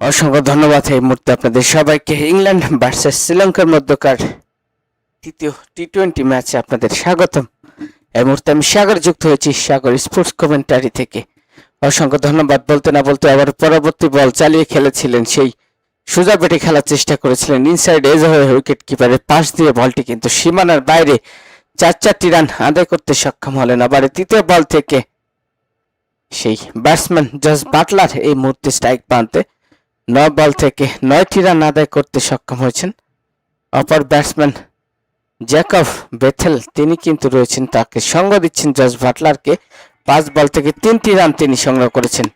অসংখ্য ধন্যবাদ এই মুহূর্তে আপনাদের সবাইকে। ইংল্যান্ড ভার্সেস শ্রীলঙ্কার মধ্যকার তৃতীয় টি টোয়েন্টি ম্যাচে আপনাদের স্বাগতম। এই মুহূর্তে আমি সাগর যুক্ত হয়েছি সাগর স্পোর্টস কমেন্টারি থেকে। অসংখ্য ধন্যবাদ, বলতে না বলতে আবার পরবর্তী বল চালিয়ে খেলেছিলেন সেই সোজা বেটে খেলার চেষ্টা করেছিলেন ইনসাইড এজ হয়ে উইকেট কিপারের পাশ দিয়ে বলটি কিন্তু সীমানার বাইরে চার চারটি রান আদায় করতে সক্ষম হলেন। আবার তৃতীয় বল থেকে সেই ব্যাটসম্যান জস বাটলার এই মুহূর্তে স্ট্রাইক প্রান্তে নয় বল থেকে নয়টি রান আদায় করতে সক্ষম হয়েছেন অপর ব্যাটসম্যান জ্যাকব বেথেল। তিনি কিন্তু রয়েছেন তাকে সঙ্গ দিচ্ছেন জজ ভাটলারকে পাঁচ বল থেকে তিনটি রান তিনি সংগ্রহ করেছেন।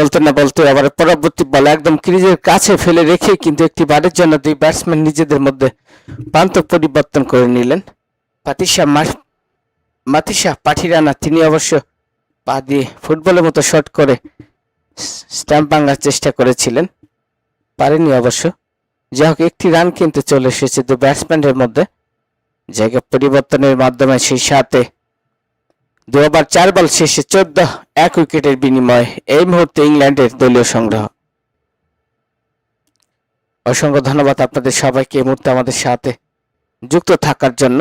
বলতে না বলতে আবার পরবর্তী বল একদম ক্রিজের কাছে ফেলে রেখে কিন্তু একটি বারের জন্য দুই ব্যাটসম্যান নিজেদের মধ্যে প্রান্ত পরিবর্তন করে নিলেন। পাতিশা মাতিশা পাঠিরানা, তিনি অবশ্য পা দিয়ে ফুটবলের মতো শট করে স্ট্যাম্প ভাঙার চেষ্টা করেছিলেন। পারেনি অবশ্য। যাই হোক একটি রান কিন্তু চলে এসেছে দু ব্যাটসম্যানের মধ্যে। জায়গা পরিবর্তনের মাধ্যমে সেই সাথে দু ওভার চার বল শেষে চোদ্দ, এক উইকেটের বিনিময়ে এই মুহূর্তে ইংল্যান্ডের দলীয় সংগ্রহ। অসংখ্য ধন্যবাদ আপনাদের সবাইকে এই মুহূর্তে আমাদের সাথে যুক্ত থাকার জন্য।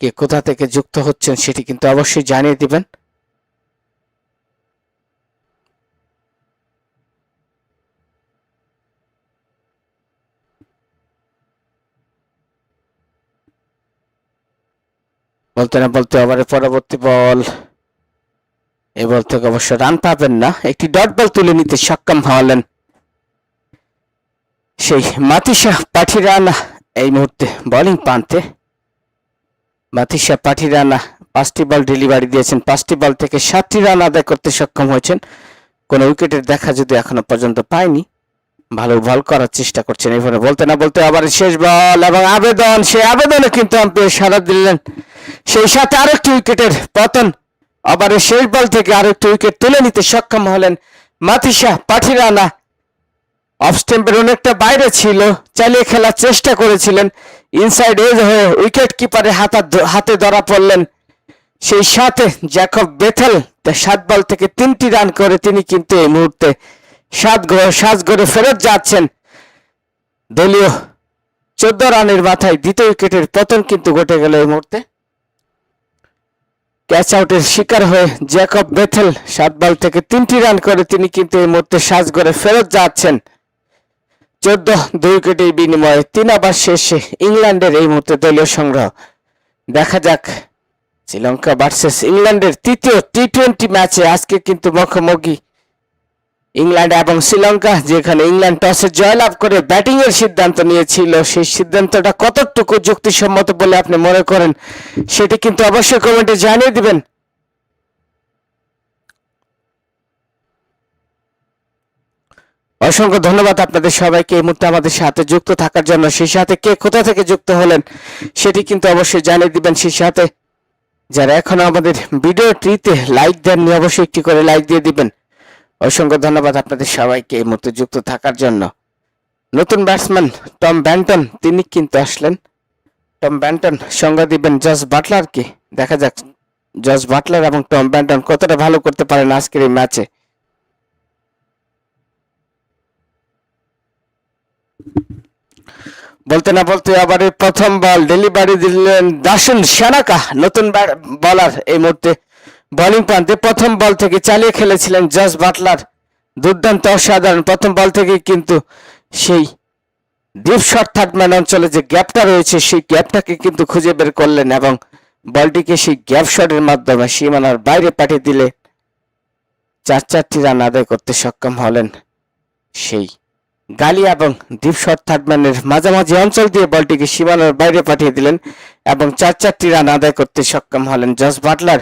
কে কোথা থেকে যুক্ত হচ্ছেন সেটি কিন্তু অবশ্যই জানিয়ে দিবেন। বলতে না বলতে ওভারে পরবর্তী বল। এই বল থেকে অবশ্য রান পাবেন না। একটি ডট বল তুলে নিতে সক্ষম হলেন সেই মাতিসা পাঠিরানা এই মুহূর্তে বোলিং মাতিসা পাঠিরানা পাঁচটি বল ডেলিভারি দিয়েছেন। পাঁচটি বল থেকে সাতটি রান আদায় করতে সক্ষম হয়েছেন। কোনো উইকেটের দেখা যদি এখনও পর্যন্ত পায়নি ভালো বল করার চেষ্টা করছেন এভাবে বলতে না বলতে আবার শেষ বল এবং আবেদন, সেই আবেদনে কিন্তু আম্পায়ার সারা দিলেন। সেই সাথে আরেকটি উইকেটের পতন। আবার শেষ বল থেকে আরেকটি উইকেট তুলে নিতে সক্ষম হলেন মাতিসা পাঠিরানা। অফ স্টেম্পের অনেকটা বাইরে ছিল, চালিয়ে খেলার চেষ্টা করেছিলেন। ইনসাইড এজ হয়ে উইকেট কিপারের হাতা হাতে ধরা পড়লেন। সেই সাথে জ্যাকব বেথেল, সাত বল থেকে তিনটি রান করে তিনি কিন্তু এই মুহূর্তে করে ফেরত যাচ্ছেন। দলীয় চোদ্দ রানের মাথায় দ্বিতীয় উইকেটের পতন কিন্তু ঘটে গেল এই মুহূর্তে। ক্যাচ আউটের শিকার হয়ে জ্যাকব বেথেল সাত বল থেকে তিনটি রান করে তিনি কিন্তু এই মুহূর্তে সাজ করে ফেরত যাচ্ছেন। চোদ্দ, দুই উইকেটের বিনিময়ে তিন আবার শেষে ইংল্যান্ডের এই মুহূর্তে দলীয় সংগ্রহ। দেখা যাক, শ্রীলঙ্কা ভার্সেস ইংল্যান্ডের তৃতীয় টি টোয়েন্টি ম্যাচে আজকে কিন্তু মুখোমুখি ইংল্যান্ড এবং শ্রীলঙ্কা, যেখানে ইংল্যান্ড টসে জয়লাভ করে ব্যাটিং এর সিদ্ধান্ত নিয়েছিল। সেই সিদ্ধান্তটা কতটুকু যুক্তিসম্মত বলে আপনি মনে করেন, সেটি কিন্তু অবশ্যই কমেন্টে জানিয়ে দিবেন। অসংখ্য ধন্যবাদ আপনাদের সবাইকে এই মুহূর্তে আমাদের সাথে যুক্ত থাকার জন্য। সেই সাথে কে কোথা থেকে যুক্ত হলেন, সেটি কিন্তু অবশ্যই জানিয়ে দিবেন। সেই সাথে যারা এখনও আমাদের ভিডিওটিতে লাইক দেননি, অবশ্যই একটি করে লাইক দিয়ে দিবেন। অসংখ্য ধন্যবাদ আপনাদের সবাইকে এই মুহূর্তে যুক্ত থাকার জন্য। নতুন ব্যাটসম্যান টম ব্যান্টন, তিনি কিন্তু আসলেন। টম ব্যান্টন, সঙ্গ দিবেন জস বাটলারকে। দেখা যাক জস বাটলার এবং টম ব্যান্টন কতটা ভালো করতে পারেন আজকের এই ম্যাচে। বলতে না বলতে আবার প্রথম বল ডেলিভারি দিলেন দাসুন সানাকা, নতুন বলার এই মুহূর্তে। বোলিং প্রান্তে প্রথম বল থেকে চালিয়ে খেলেছিলেন জস বাটলার। দুর্দান্ত, অসাধারণ প্রথম বল থেকে কিন্তু সেই ডিপ শট থার্ডম্যান অঞ্চলে যে গ্যাপটা রয়েছে, সেই গ্যাপটাকে কিন্তু খুঁজে বের করলেন এবং বলটিকে সেই গ্যাপ শটের মাধ্যমে সীমানার বাইরে পাঠিয়ে দিলে চার চারটি রান আদায় করতে সক্ষম হলেন সেই গালি এবং ডিপ শট থার্ডম্যানের মাঝামাঝি অঞ্চল দিয়ে বলটিকে সীমানার বাইরে পাঠিয়ে দিলেন এবং চার চারটি রান আদায় করতে সক্ষম হলেন জস বাটলার।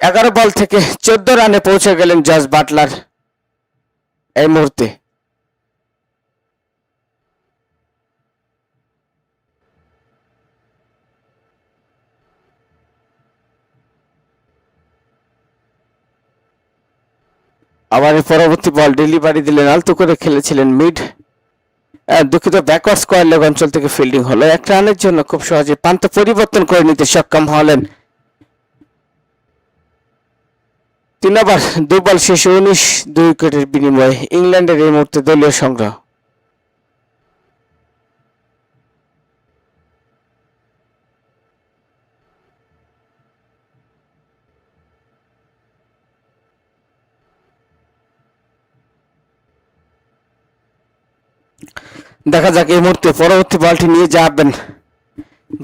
এগারো বল থেকে চোদ্দ রানে পৌঁছে গেলেন জজ বাটলার এই মুহূর্তে। আবার পরবর্তী বল ডেলিভারি দিলেন, আলতো করে খেলেছিলেন মিড। দুঃখিত ব্যাকওয়ার্ড স্কোয়ার লেগ অঞ্চল থেকে ফিল্ডিং হলো। এক রানের জন্য খুব সহজে প্রান্ত পরিবর্তন করে নিতে সক্ষম হলেন তিন ওভার বল শেষে উনিশ, দুই উইকেটের বিনিময়ে ইংল্যান্ডের এই মুহূর্তে দলীয় সংগ্রহ। দেখা যাক এই মুহূর্তে পরবর্তী বলটি নিয়ে যাবেন।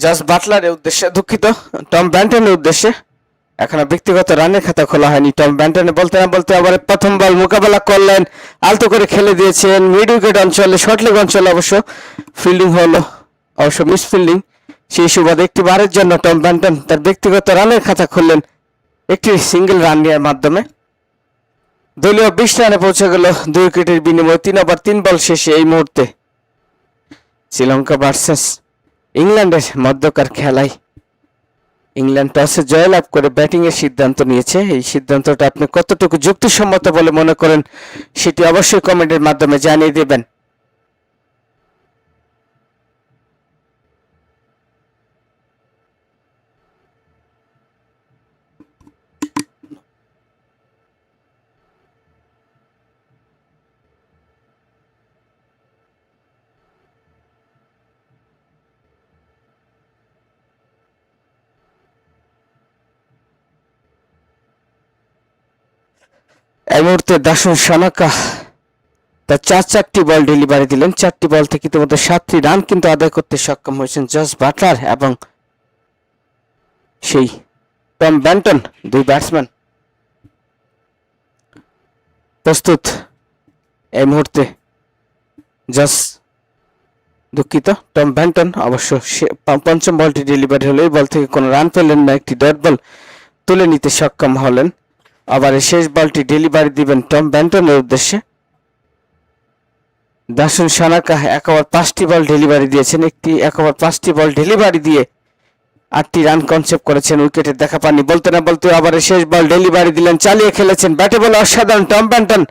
জাস বাটলারের উদ্দেশ্যে দুঃখিত, টম ব্যান্টনের উদ্দেশ্যে। এখনও ব্যক্তিগত রানের খাতা খোলা হয়নি। টম ব্যান্টনে বলতে না বলতে আবার প্রথম বল মোকাবেলা করলেন, আলতো করে খেলে দিয়েছেন মিড উইকেট অঞ্চলে, শর্ট লেগ অঞ্চলে অবশ্য ফিল্ডিং হলো, অবশ্য মিস ফিল্ডিং সেই সুবাদে একটি বারের জন্য টম ব্যান্টন তার ব্যক্তিগত রানের খাতা খুললেন, একটি সিঙ্গেল রান নেওয়ার মাধ্যমে। দলীয় বিশ রানে পৌঁছে গেল, দুই উইকেটের বিনিময়ে তিন ওভার, তিন বল শেষে এই মুহূর্তে। শ্রীলঙ্কা ভার্সেস ইংল্যান্ডের মধ্যকার খেলায় ইংল্যান্ড টসে জয়লাভ করে ব্যাটিং এর সিদ্ধান্ত নিয়েছে। এই সিদ্ধান্তটা আপনি কতটুকু যুক্তিসম্মত বলে মনে করেন, সেটি অবশ্যই কমেন্টের মাধ্যমে জানিয়ে দেবেন। এই মুহূর্তে দাসন সানাকা তার চার চারটি বল ডেলিভারি দিলেন। চারটি বল থেকে ইতিমধ্যে সাতটি রান কিন্তু আদায় করতে সক্ষম হয়েছেন জস বাটলার এবং সেই টম ব্যান্টন, দুই ব্যাটসম্যান প্রস্তুত এই মুহূর্তে জস দুঃখিত, টম ব্যান্টন অবশ্য পঞ্চম বলটি ডেলিভারি হলো। এই বল থেকে কোনো রান পেলেন না, একটি ডট বল তুলে নিতে সক্ষম হলেন। আবার শেষ বলটি ডেলিভারি দিবেন টম ব্যান্টনের উদ্দেশ্যে। দাসুন সানাকা এক ওভার পাঁচটি বল ডেলিভারি দিয়েছেন। একটি এক ওভার পাঁচটি বল ডেলিভারি দিয়ে আটটি রান কনসেপ্ট করেছেন, উইকেটে দেখা পাননি। বলতে না বলতে আবার শেষ বল ডেলিভারি দিলেন, চালিয়ে খেলেছেন। ব্যাটে বলে অসাধারণ টম ব্যান্টন,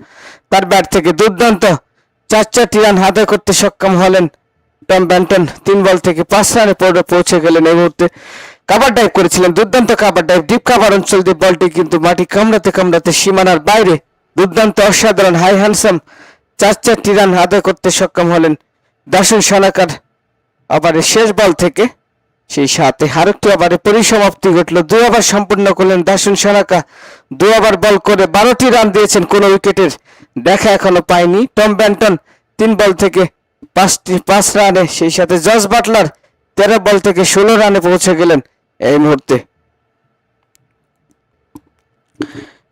তার ব্যাট থেকে দুর্দান্ত চার চারটি রান হাতে করতে সক্ষম হলেন টম ব্যান্টন। তিন বল থেকে পাঁচ রানে পৌঁছে গেলেন এই মুহূর্তে। কাভার ডাইভ করেছিলেন, দুর্দান্ত কাভার ডাইভ ডিপ কাভার অঞ্চল দিয়ে বলটি কিন্তু মাটি কামড়াতে কামড়াতে সীমানার বাইরে। দুর্দান্ত অসাধারণ হাই হ্যান্ডসাম চার চারটি রান আদায় করতে সক্ষম হলেন দাসুন সানাকার। ওভারের শেষ বল থেকে সেই সাথে আরেকটি ওভারে পরিসমাপ্তি ঘটল, দুই ওভার সম্পূর্ণ করলেন দাসুন সানাকা। দুই ওভার বল করে বারোটি রান দিয়েছেন কোন উইকেটের, দেখা এখনও পায়নি। টম ব্যান্টন তিন বল থেকে পাঁচটি, পাঁচ রানে সেই সাথে জস বাটলার তেরো বল থেকে ষোলো রানে পৌঁছে গেলেন। এই মুহূর্তে।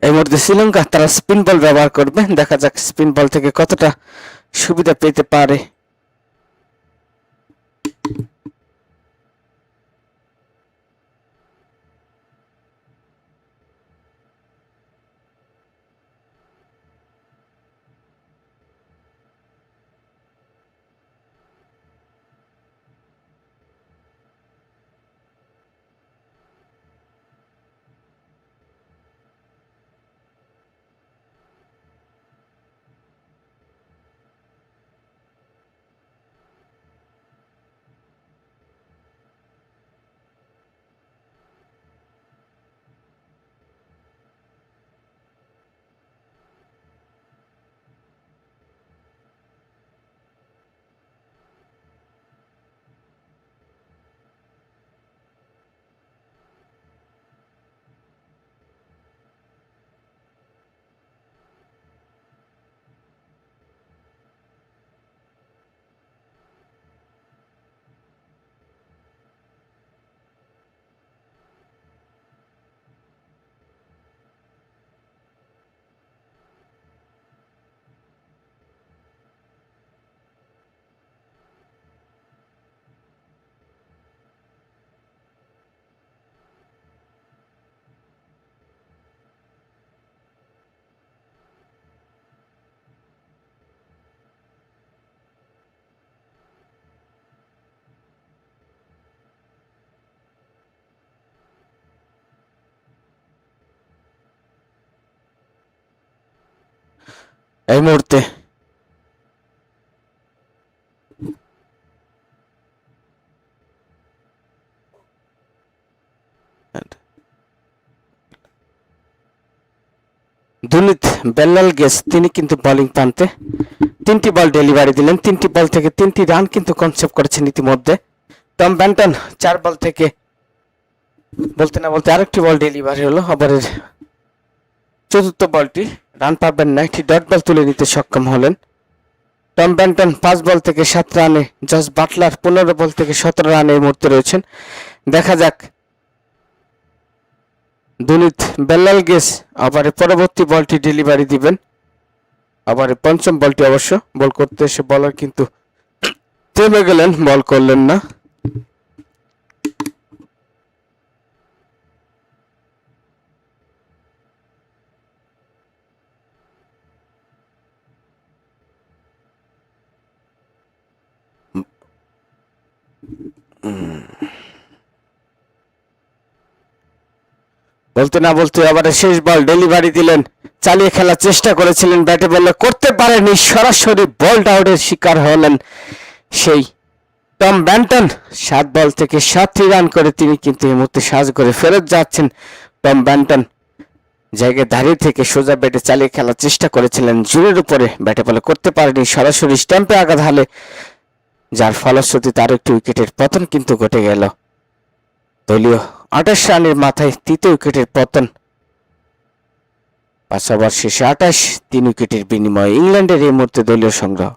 এই মুহূর্তে শ্রীলঙ্কা তারা স্পিন বল ব্যবহার করবে। দেখা যাক স্পিন বল থেকে কতটা সুবিধা পেতে পারে। এই মুহূর্তে। দুলিত বেল্লাল গেস, তিনি কিন্তু বোলিং প্রান্তে তিনটি বল ডেলিভারি দিলেন। তিনটি বল থেকে তিনটি রান কিন্তু কনসেপ্ট করেছেন ইতিমধ্যে। টম ব্যান্টন, চার বল থেকে বলতে না বলতে আরেকটি বল ডেলিভারি হলো ওভারের চতুর্থ বলটি রান পাবেন না একটি ডট বল তুলে নিতে সক্ষম হলেন। টম ব্যান্টন পাঁচ বল থেকে সাত রানে, জস বাটলার পনেরো বল থেকে সতেরো রানে এই মুহূর্তে রয়েছেন। দেখা যাক। দুনিত বেল্লাল গেস আবার পরবর্তী বলটি ডেলিভারি দিবেন। আবার পঞ্চম বলটি অবশ্য বল করতে এসে বলার কিন্তু থেমে গেলেন, বল করলেন না। বলতে না বলতে আবার শেষ বল ডেলিভারি দিলেন। চালিয়ে খেলার চেষ্টা করেছিলেন, ব্যাটে বলে করতে পারেনি সরাসরি বল আউটের শিকার হলেন সেই টম ব্যান্টন। সাত বল থেকে সাতটি রান করে তিনি কিন্তু এই মুহূর্তে সাজ করে ফেরত যাচ্ছেন টম ব্যান্টন। জায়গায় দাঁড়িয়ে থেকে সোজা ব্যাটে চালিয়ে খেলার চেষ্টা করেছিলেন জুড়ের উপরে ব্যাটে বলে করতে পারেনি সরাসরি স্ট্যাম্পে আঘাত হালে। যার ফলশ্রুতিতে আরও একটি উইকেটের পতন কিন্তু ঘটে গেল। দলীয় আঠাশ রানের মাথায় তৃতীয় উইকেটের পতন। পাঁচ ওভার শেষে আঠাশ, তিন উইকেটের বিনিময়ে ইংল্যান্ডের এই মুহূর্তে দলীয় সংগ্রহ।